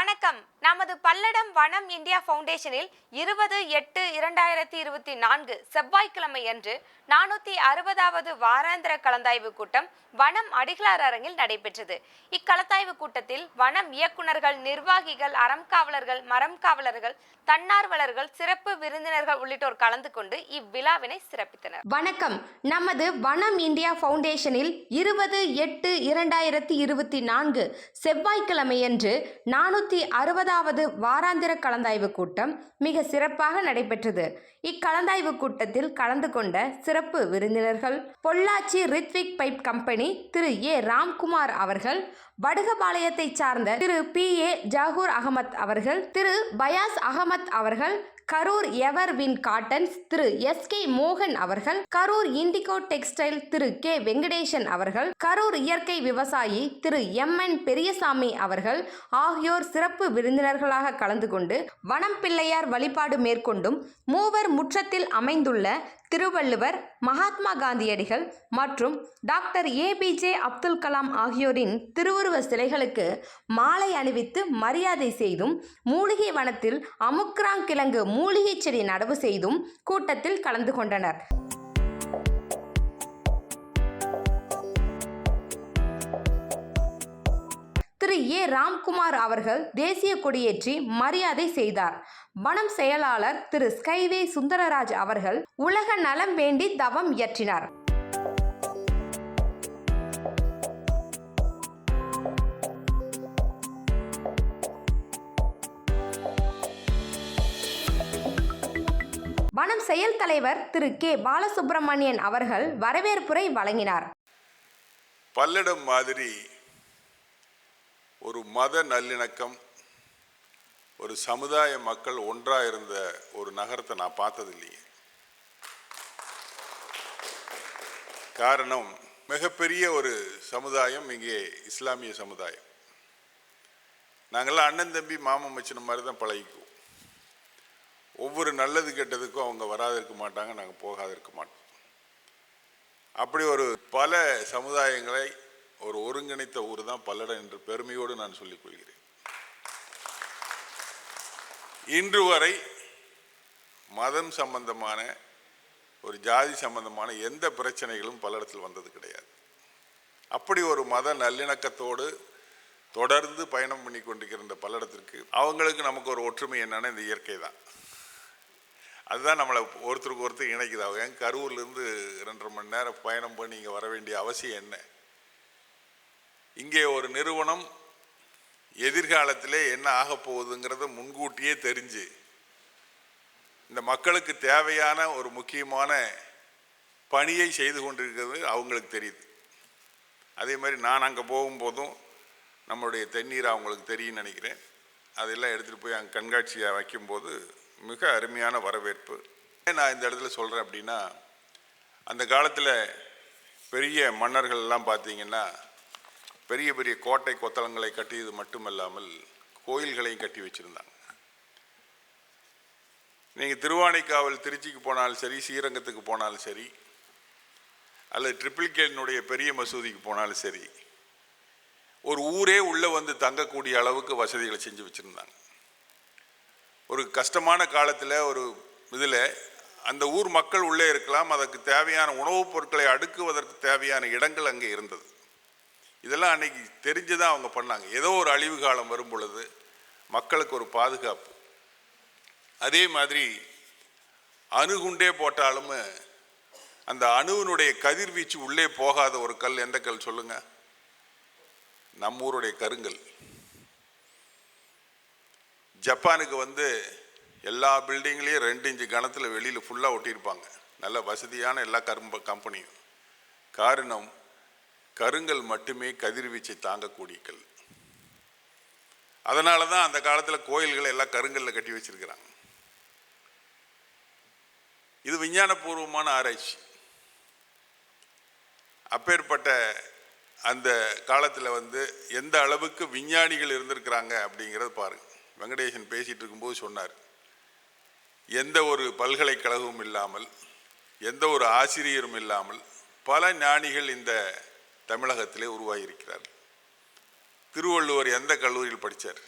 வணக்கம். நமது பல்லடம் வனம் இந்தியா ஃபவுண்டேஷனில் இருபது எட்டு இரண்டாயிரத்தி இருபத்தி நான்கு செவ்வாய்க்கிழமை அன்று நானூற்றி அறுபதாவது வாராந்திர கலந்தாய்வு கூட்டம் வனம் அடிகளார் அரங்கில் நடைபெற்றது. இக்கலந்தாய்வு கூட்டத்தில் வனம் இயக்குனர்கள் நிர்வாகிகள் அறம் காவலர்கள் மரம் காவலர்கள் தன்னார்வலர்கள் சிறப்பு விருந்தினர்கள் உள்ளிட்டோர் கலந்து கொண்டு இவ்விழாவினை சிறப்பித்தனர். வணக்கம். நமது வனம் இந்தியா ஃபவுண்டேஷனில் இருபது எட்டு இரண்டாயிரத்தி இருபத்தி நான்கு செவ்வாய்க்கிழமையன்று நானூற்றி அறுபதாவது வாராந்திர கலந்தாய்வு கூட்டம் மிக சிறப்பாக நடைபெற்றது. இக்கலந்தாய்வு கூட்டத்தில் கலந்து கொண்ட சிறப்பு விருந்தினர்கள் Pollachi Rithvik pipe company Thiru A. Ramkumar அவர்கள் வடுகபாளையத்தை சார்ந்த திரு பி. ஏ. ஜாகூர் அகமத் அவர்கள் திரு பயாஸ் அகமத் அவர்கள் Karur ever win cottons Thiru S K மோகன் அவர்கள் Karur Indigo textile Thiru K Venkatesan அவர்கள் கரூர் இயற்கை விவசாயி திரு எம் என் பெரியசாமி அவர்கள் ஆகியோர் சிறப்பு விருந்தினர்களாக கலந்து கொண்டு வனம் பிள்ளையார் வழிபாடு மேற்கொண்டும் மூவர் முற்றத்தில் அமைந்துள்ள திருவள்ளுவர் மகாத்மா காந்தியடிகள் மற்றும் டாக்டர் ஏபிஜே அப்துல் கலாம் ஆகியோரின் திருவுருவ சிலைகளுக்கு மாலை அணிவித்து மரியாதை செய்தும் மூலிகை வனத்தில் அமுக்ராங் கிழங்கு மூலிகை செடி நடவு செய்தும் கூட்டத்தில் கலந்து கொண்டனர். திரு ஏ. ராம்குமார் அவர்கள் தேசிய கொடியேற்றி மரியாதை செய்தார். வனம் செயலாளர் திரு ஸ்கைவே சுந்தரராஜ் அவர்கள் உலக நலம் வேண்டி தவம் இயற்றினார். வனம் செயல் தலைவர் திரு கே. பாலசுப்பிரமணியன் அவர்கள் வரவேற்புரை வழங்கினார். பல்லடம் மாதிரி ஒரு மத நல்லிணக்கம் ஒரு சமுதாய மக்கள் ஒன்றாக இருந்த ஒரு நகரத்தை நான் பார்த்தது இல்லையே காரணம் மிகப்பெரிய ஒரு சமுதாயம் இங்கே இஸ்லாமிய சமுதாயம். நாங்கள்லாம் அண்ணன் தம்பி மாமன் மச்சின மாதிரி தான் பழகிக்குவோம். ஒவ்வொரு நல்லது கெட்டதுக்கும் அவங்க வராது இருக்க மாட்டாங்க நாங்கள் போகாது இருக்க மாட்டோம். அப்படி ஒரு பல சமுதாயங்களை ஒரு ஒருங்கிணைத்த ஊர் தான் பல்லடம் என்று பெருமையோடு நான் சொல்லிக் கொள்கிறேன். இன்று வரை மதம் சம்பந்தமான ஒரு ஜாதி சம்பந்தமான எந்த பிரச்சனைகளும் பல்லடத்தில் வந்தது கிடையாது. அப்படி ஒரு மத நல்லிணக்கத்தோடு தொடர்ந்து பயணம் பண்ணி கொண்டிருக்கிற இந்த பல்லடத்திற்கு அவங்களுக்கு நமக்கு ஒரு ஒற்றுமை என்னன்னா இந்த இயற்கை தான். அதுதான் நம்மளை ஒருத்தருக்கு ஒருத்தர் இணைக்குது. அவங்க ஏன் கரூர்லேருந்து ரெண்டரை மணி நேரம் பயணம் பண்ணி இங்கே வர வேண்டிய அவசியம் என்ன? இங்கே ஒரு நிறுவனம் எதிர்காலத்திலே என்ன ஆக போகுதுங்கிறத முன்கூட்டியே தெரிஞ்சு இந்த மக்களுக்கு தேவையான ஒரு முக்கியமான பணியை செய்து கொண்டிருக்கிறது அவங்களுக்கு தெரியுது. அதே மாதிரி நான் அங்கே போகும்போதும் நம்மளுடைய தண்ணீர் அவங்களுக்கு தெரியும்னு நினைக்கிறேன். அதெல்லாம் எடுத்துகிட்டு போய் அங்கே கண்காட்சியாக வைக்கும்போது மிக அருமையான வரவேற்பு. ஏன் நான் இந்த இடத்துல சொல்கிறேன் அப்படின்னா அந்த காலத்தில் பெரிய மன்னர்கள் எல்லாம் பார்த்தீங்கன்னா பெரிய பெரிய கோட்டை கொத்தளங்களை கட்டியது மட்டுமல்லாமல் கோயில்களையும் கட்டி வச்சுருந்தாங்க. நீங்கள் திருவானைக்காவல் திருச்சிக்கு போனாலும் சரி ஸ்ரீரங்கத்துக்கு போனாலும் சரி அல்லது ட்ரிபிள் கேனுடைய பெரிய மசூதிக்கு போனாலும் சரி ஒரு ஊரே உள்ளே வந்து தங்கக்கூடிய அளவுக்கு வசதிகளை செஞ்சு வச்சுருந்தாங்க. ஒரு கஷ்டமான காலத்தில் ஒரு இதில் அந்த ஊர் மக்கள் உள்ளே இருக்கலாம் அதற்கு தேவையான உணவுப் பொருட்களை அடுக்குவதற்கு தேவையான இடங்கள் அங்கே இருந்தது. இதெல்லாம் அன்னைக்கு தெரிஞ்சு தான் அவங்க பண்ணாங்க. ஏதோ ஒரு அழிவு காலம் வரும் பொழுது மக்களுக்கு ஒரு பாதுகாப்பு. அதே மாதிரி அணுகுண்டே போட்டாலும் அந்த அணுவினுடைய கதிர்வீச்சு உள்ளே போகாத ஒரு கல் எந்த கல் சொல்லுங்க? நம்ம ஊருடைய கருங்கல். ஜப்பானுக்கு வந்து எல்லா பில்டிங்லேயும் ரெண்டு இன்ச்சு கணத்தில் வெளியில் ஃபுல்லாக ஒட்டியிருப்பாங்க. நல்ல வசதியான எல்லா கரும்பு கம்பெனியும் காரணம் கருங்கல் மட்டுமே கதிர்வீச்சை தாங்கக்கூடிய கல். அதனால தான் அந்த காலத்தில் கோயில்களை எல்லாம் கருங்கல்ல கட்டி வச்சிருக்கிறாங்க. இது விஞ்ஞானபூர்வமான ஆராய்ச்சி. அப்பேற்பட்ட அந்த காலத்தில் வந்து எந்த அளவுக்கு விஞ்ஞானிகள் இருந்திருக்கிறாங்க அப்படிங்கிறத பாருங்கள் வெங்கடேசன் பேசிகிட்டு இருக்கும்போது சொன்னார் எந்த ஒரு பல்கலைக்கழகமும் இல்லாமல் எந்த ஒரு ஆசிரியரும் இல்லாமல் பல ஞானிகள் இந்த தமிழகத்திலே உருவாகியிருக்கிறார்கள் திருவள்ளுவர் எந்த கல்லூரியில் படித்தார்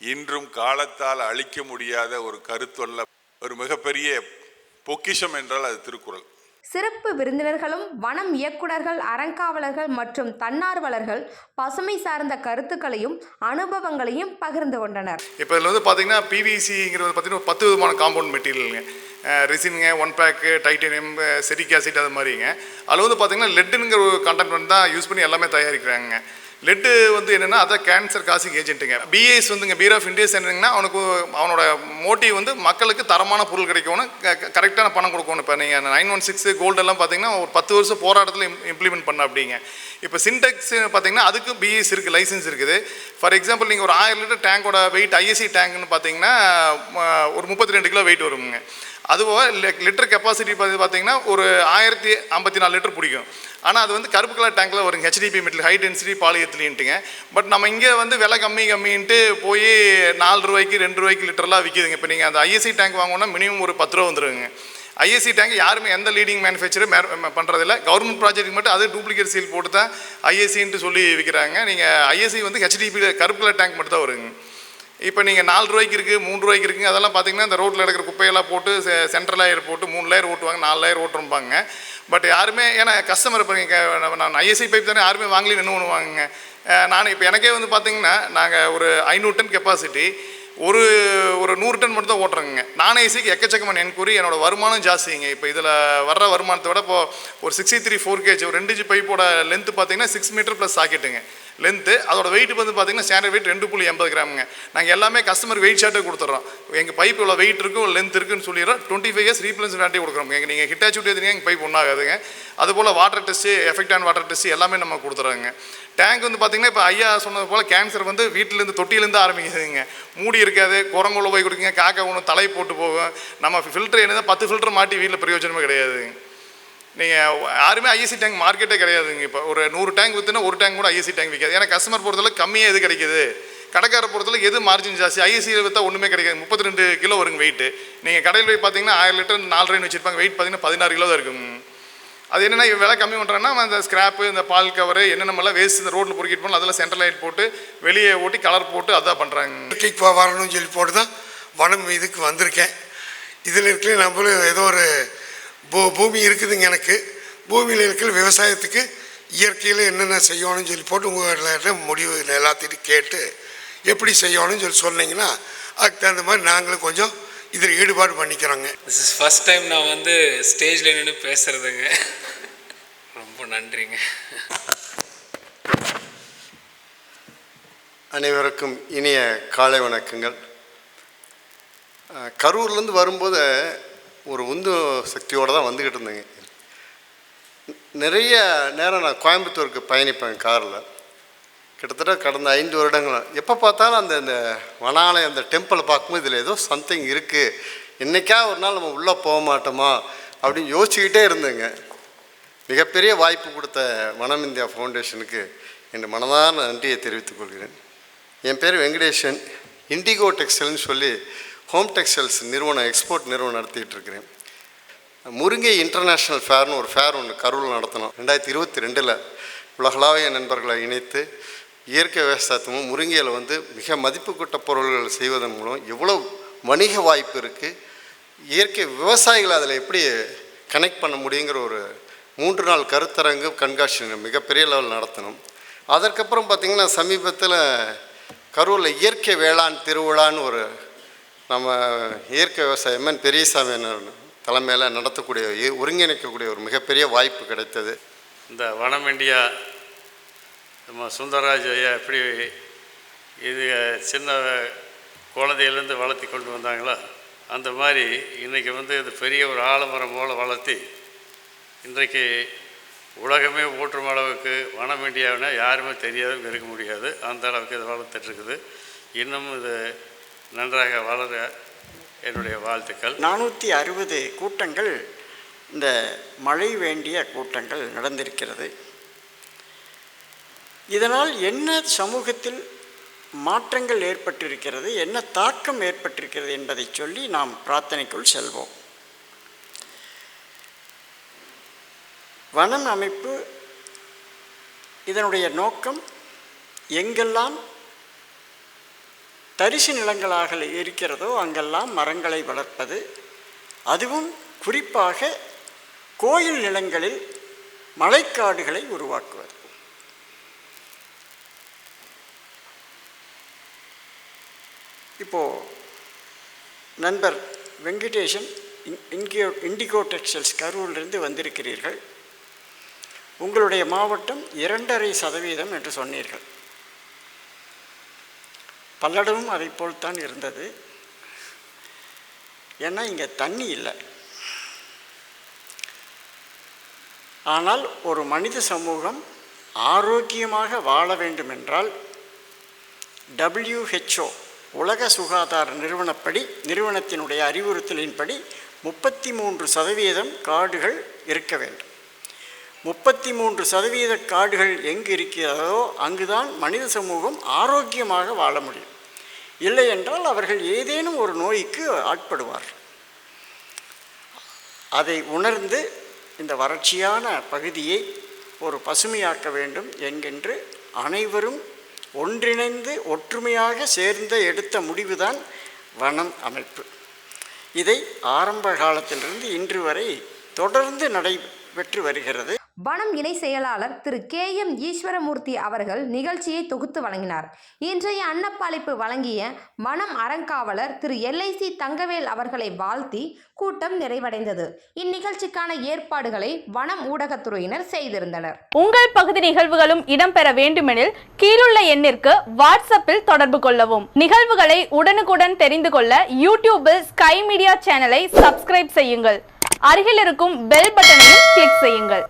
இன்றும் காலத்தால் அழிக்க முடியாத ஒரு கருத்துள்ள ஒரு மிகப்பெரிய பொக்கிஷம் என்றால் அது திருக்குறள். சிறப்பு விருந்தினர்களும் வனம் இயக்குனர்கள் அறங்காவலர்கள் மற்றும் தன்னார்வலர்கள் பசுமை சார்ந்த கருத்துக்களையும் அனுபவங்களையும் பகிர்ந்து கொண்டனர். இப்போ இதில் வந்து பார்த்தீங்கன்னா பிவிசிங்கிறது பார்த்தீங்கன்னா ஒரு பத்து விதமான காம்பவுண்ட் மெட்டீரியலுங்க ரெசின்ங்க one pack titanium ceric acid அது மாதிரிங்க. அதில் வந்து பார்த்தீங்கன்னா லெட்டுங்கிற ஒரு கண்டென்ட் வந்து தான் யூஸ் பண்ணி எல்லாமே தயாரிக்கிறாங்க லெட்டு வந்து என்னென்னா அதான் கேன்சர் காசிங் ஏஜென்ட்டுங்க பிஏஎஸ் வந்துங்க பீர் ஆஃப் இந்தியாஸ் என்னங்கன்னா அவனுக்கு அவனோட மோட்டிவ் வந்து மக்களுக்கு தரமான பொருள் கிடைக்கணும் கரெக்டான பணம் கொடுக்கணும். இப்போ நீங்கள் நைன் ஒன் சிக்ஸ் கோல்டெல்லாம் பார்த்தீங்கன்னா ஒரு பத்து வருஷம் போராட்டத்தில் இம்ப்ளிமெண்ட் பண்ண அப்படிங்க. இப்போ சின்டெக்ஸ் பார்த்தீங்கன்னா அதுக்கும் பிஎஸ் இருக்குது லைசன்ஸ் இருக்குது. ஃபார் எக்ஸாம்பிள் நீங்கள் ஒரு ஆயிரம் லிட்டர் டேங்கோட வெயிட் ஐஎஸ்சி டேங்க்னு பார்த்தீங்கன்னா ஒரு முப்பத்தி ரெண்டு கிலோ வெயிட் வருங்க. அதுபோக லிட்டர் கெப்பாசிட்டி பார்த்து பார்த்தீங்கன்னா ஒரு ஆயிரத்தி ஐம்பத்தி நாலு லிட்டர் பிடிக்கும். ஆனால் அது வந்து கருப்பு கலர் டேங்கில் வருங்க H D P metal high density பாலியத்திலின்ட்டுங்க but நம்ம இங்கே வந்து விலை கம்மி கம்மின்ட்டு போய் நாலு ரூபாய்க்கு ரெண்டு ரூபாய்க்கு லிட்டர்லாம் விற்கிதுங்க இப்போ நீங்கள் அந்த ஐஎஸ்சி டேங்க் வாங்கணும்னா மினிமம் ஒரு பத்து ரூபா வந்துருங்க. ஐஎஸ்சி டேங்க் யாருமே எந்த லீடிங் மேனுஃபேக்சரும் பண்ணுறதில்ல கவர்மெண்ட் ப்ராஜெக்ட்டுக்கு மட்டும் அது டூப்ளிகேட் சீல் போட்டு தான் ஐஎஸ்சின்ட்டு சொல்லி விற்கிறாங்க நீங்கள் ஐஎஸ்சி வந்து ஹெச்டிபி கருப்பு கலர் டேங்க் மட்டும் தான் வருங்க. இப்போ நீங்கள் நாலு ரூபாய்க்கு இருக்குது மூணு ரூபாய்க்கு இருக்குங்க அதெல்லாம் பார்த்தீங்கன்னா இந்த ரோட்டில் இருக்கிற குப்பையெல்லாம் போட்டு சென்ட்ரல் லேயர் போட்டு மூணு லேயர் ஓட்டுவாங்க நாலு லேயர் ஓட்டுருப்பாங்க பட் யாருமே ஏன்னா கஸ்டமர் இப்போ நீங்கள் நான் ஐஎஸ்ஐ பைப் தானே யாருமே வாங்கலி ஒன்று பண்ணுவாங்க நான் இப்போ எனக்கே வந்து பார்த்தீங்கன்னா நாங்கள் ஒரு ஐநூறு டன் கெப்பாசிட்டி ஒரு ஒரு நூறு டன் மட்டும் தான் ஓட்டுறேங்க. நான் ஏசிக்கு எக்கச்சக்கமான என்கொயரி என்னோட வருமானம் ஜாஸ்திங்க. இப்போ இதில் வர்ற வருமானத்தை விட இப்போ ஒரு சிக்ஸ்டி த்ரீ ஃபோர் கேஜ் ஒரு ரெண்டு ஜி பைப்போட லென்த்து பார்த்தீங்கன்னா சிக்ஸ் மீட்டர் ப்ளஸ் சாக்கெட்டுங்க லென்த்து அதோட வெயிட் வந்து பார்த்தீங்கன்னா ஸ்டாண்டர்ட் வெயிட் ரெண்டு புள்ளி எண்பது கிராமுங்க. நாங்கள் எல்லாமே கஸ்டமர் வெயிட் ஷார்ட்டே கொடுத்துட்றோம் எங்கள் பைப் இவ்வளோ வெயிட் இருக்கும் லென்த் இருக்குன்னு சொல்லிடுறோம். Twenty five years replacement warranty கொடுக்குறோம் எங்கள் நீங்கள் ஹிட்டாச்சு விட்டுருந்தீங்க எங்கள் பைப் ஒன்றாகாதுங்க அதுபோல் water test effect on water test எல்லாமே நம்ம கொடுத்துறாங்க. டேங்க் வந்து பார்த்தீங்கன்னா இப்போ ஐயா சொன்னது போல் கேன்சர் வந்து வீட்டிலேருந்து தொட்டியிலேருந்து ஆரம்பிக்குதுங்க. மூடி இருக்காது குரங்குள்ள போய் கொடுக்குங்க காக்கா ஒன்று தலை போட்டு போகும். நம்ம ஃபில்டர் என்ன பத்து ஃபில்டர் மாட்டி வீட்டில் பிரயோஜனமே கிடையாதுங்க. நீங்கள் யாருமே ஐஎஸ்சி டேங்க் மார்க்கெட்டே கிடையாதுங்க இப்போ. ஒரு நூறு டேங்க் விற்றுனா ஒரு டேங்க் கூட ஐஎஸ்சி டேங்க் விற்காது ஏன்னா கஸ்டமர் பொறுத்தளவு கம்மியாக எது கிடைக்குது? கடைக்கார பொறுத்தளவு எது மார்ஜின் ஜாஸ்தி? ஐஎஸ்சியில் விற்றா ஒன்றுமே கிடைக்காது. முப்பத்தி ரெண்டு கிலோ வருங்க வெயிட்டு நீங்கள் கடையில் போய் பார்த்தீங்கன்னா ஆயிரம் லிட்டர் நாலரைன்னு வச்சுருப்பாங்க. வெயிட் பார்த்தீங்கன்னா பதினாறு கிலோ தான் இருக்கும். அது என்னென்னா இவன் விலை கம்மி பண்ணுறாங்கன்னா அந்த ஸ்கிராப்பு இந்த பால் கவரு என்னென்னமெல்லாம் வேஸ்ட் இந்த ரோட்டில் பொறுக்கிட்டு போகணும் அதெல்லாம் சென்ட்ரல் லைட் போட்டு வெளியே ஓட்டி கலர் போட்டு அதான் பண்ணுறாங்க வரணும்னு சொல்லி போட்டு தான் வனம் இதுக்கு வந்திருக்கேன். இதில் இருக்கிற நம்மளும் ஏதோ ஒரு பூ பூமி இருக்குதுங்க எனக்கு. பூமியில் இருக்கிற விவசாயத்துக்கு இயற்கையில் என்னென்ன செய்யணும்னு சொல்லி போட்டு உங்கள்கிட்ட முடிவு எல்லாத்தையும் கேட்டு எப்படி செய்யணும்னு சொல்லி சொன்னீங்கன்னா அதுக்கு தகுந்த மாதிரி நாங்களும் கொஞ்சம் இதில் ஈடுபாடு பண்ணிக்கிறோங்க. திஸ் இஸ் ஃபஸ்ட் டைம் நான் வந்து ஸ்டேஜில் நின்று பேசுகிறதுங்க ரொம்ப நன்றிங்க. அனைவருக்கும் இனிய காலை வணக்கங்கள். கரூர்லேருந்து வரும்போது ஒரு உந்து சக்தியோடு தான் வந்துக்கிட்டு இருந்தேங்க. நிறைய நேரம் நான் கோயம்புத்தூருக்கு பயணிப்பேன் காரில். கிட்டத்தட்ட கடந்த ஐந்து வருடங்கள். எப்போ பார்த்தாலும் அந்த இந்த வனாலயம் அந்த டெம்பிளை பார்க்கும்போது இதில் ஏதோ சம்திங் இருக்குது என்றைக்கா ஒரு நாள் நம்ம உள்ளே போக மாட்டோமா? அப்படின்னு யோசிச்சுக்கிட்டே இருந்தேங்க. மிகப்பெரிய வாய்ப்பு கொடுத்த வனம் இந்தியா ஃபவுண்டேஷனுக்கு என் மனதான நன்றியை தெரிவித்துக் கொள்கிறேன். என் பேர் வெங்கடேஷன். இண்டிகோ டெக்ஸ்டைல்னு சொல்லி ஹோம் டெக்ஸ்டைல்ஸ் நிறுவனம் எக்ஸ்போர்ட் நிறுவனம் நடத்திட்டு இருக்கிறேன் முருங்கை இன்டர்நேஷ்னல் ஃபேர்னு ஒரு ஃபேர் ஒன்று கரூரில் நடத்தினோம். ரெண்டாயிரத்தி இருபத்தி ரெண்டில் உலகளாவிய நண்பர்களை இணைத்து இயற்கை விவசாயத்தமும் முருங்கையில் வந்து மிக மதிப்பு கூட்ட பொருள்கள் செய்வதன் மூலம் எவ்வளோ வணிக வாய்ப்பு இருக்குது இயற்கை விவசாயிகளை அதில் எப்படி கனெக்ட் பண்ண முடியுங்கிற ஒரு மூன்று நாள் கருத்தரங்கு கண்காட்சி மிகப்பெரிய லெவல் நடத்தணும் அதற்கப்புறம் பார்த்திங்கன்னா சமீபத்தில் கரூரில் இயற்கை வேளாண் திருவிழான்னு ஒரு நம்ம இயற்கை விவசாயம் எம்என் பெரியசாமி தலைமையில் நடத்தக்கூடிய ஒருங்கிணைக்கக்கூடிய ஒரு மிகப்பெரிய வாய்ப்பு கிடைத்தது. இந்த வனம் இண்டியா நம்ம சுந்தரராஜ் ஐயா எப்படி இது சின்ன குழந்தையிலேருந்து வளர்த்தி கொண்டு வந்தாங்களோ அந்த மாதிரி இன்றைக்கி வந்து இது பெரிய ஒரு ஆலமரம் போல் வளர்த்தி இன்றைக்கு உலகமே ஊற்றும் அளவுக்கு வனம் இந்தியாவினா யாருமே தெரியாதவங்க இருக்க முடியாது. அந்த அளவுக்கு இது வளர்த்துட்ருக்குது இன்னும் இது நன்றாக வளர என்னுடைய வாழ்த்துக்கள். நானூற்றி அறுபது கூட்டங்கள் இந்த மழை வேண்டிய கூட்டங்கள் நடந்திருக்கிறது. இதனால் என்ன சமூகத்தில் மாற்றங்கள் ஏற்பட்டிருக்கிறது என்ன தாக்கம் ஏற்பட்டிருக்கிறது என்பதை சொல்லி நாம் பிரார்த்தனைக்குள் செல்வோம். வனம் அமைப்பு இதனுடைய நோக்கம் எங்கெல்லாம் தரிசு நிலங்களாக இருக்கிறதோ அங்கெல்லாம் மரங்களை வளர்ப்பது. அதுவும் குறிப்பாக கோயில் நிலங்களில் மழைக்காடுகளை உருவாக்குவது. இப்போது நண்பர் வெங்கடேஷன் இன்- இன்கியோ இண்டிகோ டெக்ஸ்டைல்ஸ் கரூரிலிருந்து வந்திருக்கிறீர்கள். உங்களுடைய மாவட்டம் இரண்டரை சதவீதம் என்று சொன்னீர்கள். பல்லடமும் அதை போல்தான் இருந்தது. ஏன்னா இங்கே தண்ணி இல்லை. ஆனால் ஒரு மனித சமூகம் ஆரோக்கியமாக வாழ வேண்டுமென்றால் டபிள்யூஹெச்ஓ உலக சுகாதார நிறுவனப்படி நிறுவனத்தினுடைய அறிவுறுத்தலின்படி முப்பத்தி மூன்று சதவீதம் காடுகள் இருக்க வேண்டும். முப்பத்தி மூன்று சதவீத காடுகள் எங்கு இருக்கிறதோ அங்குதான் மனித சமூகம் ஆரோக்கியமாக வாழ முடியும். இல்லை என்றால் அவர்கள் ஏதேனும் ஒரு நோய்க்கு ஆட்படுவார். அதை உணர்ந்து இந்த வறட்சியான பகுதியை ஒரு பசுமையாக்க வேண்டும் என்கின்று அனைவரும் ஒன்றிணைந்து ஒற்றுமையாக சேர்ந்த எடுத்த முடிவுதான் வனம் அமைப்பு. இதை ஆரம்ப காலத்திலிருந்து இன்று வரை தொடர்ந்து நடைபெற்று வருகிறது. வனம் இணை செயலாளர் திரு கே எம் ஈஸ்வரமூர்த்தி அவர்கள் நிகழ்ச்சியை தொகுத்து வழங்கினார். இன்றைய அன்னப்பளிப்பு வழங்கிய வனம் அறங்காவலர் திரு எல்ஐசி தங்கவேல் அவர்களை வாழ்த்தி கூட்டம் நிறைவடைந்தது. இந்நிகழ்ச்சிக்கான ஏற்பாடுகளை வனம் ஊடகத்துறையினர் செய்திருந்தனர். உங்கள் பகுதி நிகழ்வுகளும் இடம்பெற வேண்டுமெனில் கீழுள்ள எண்ணிற்கு வாட்ஸ்அப்பில் தொடர்பு கொள்ளவும். நிகழ்வுகளை உடனுக்குடன் தெரிந்து கொள்ள யூடியூபில் ஸ்கை மீடியா சேனலை சப்ஸ்கிரைப் செய்யுங்கள். அருகில் இருக்கும் பெல் பட்டனையும் கிளிக் செய்யுங்கள்.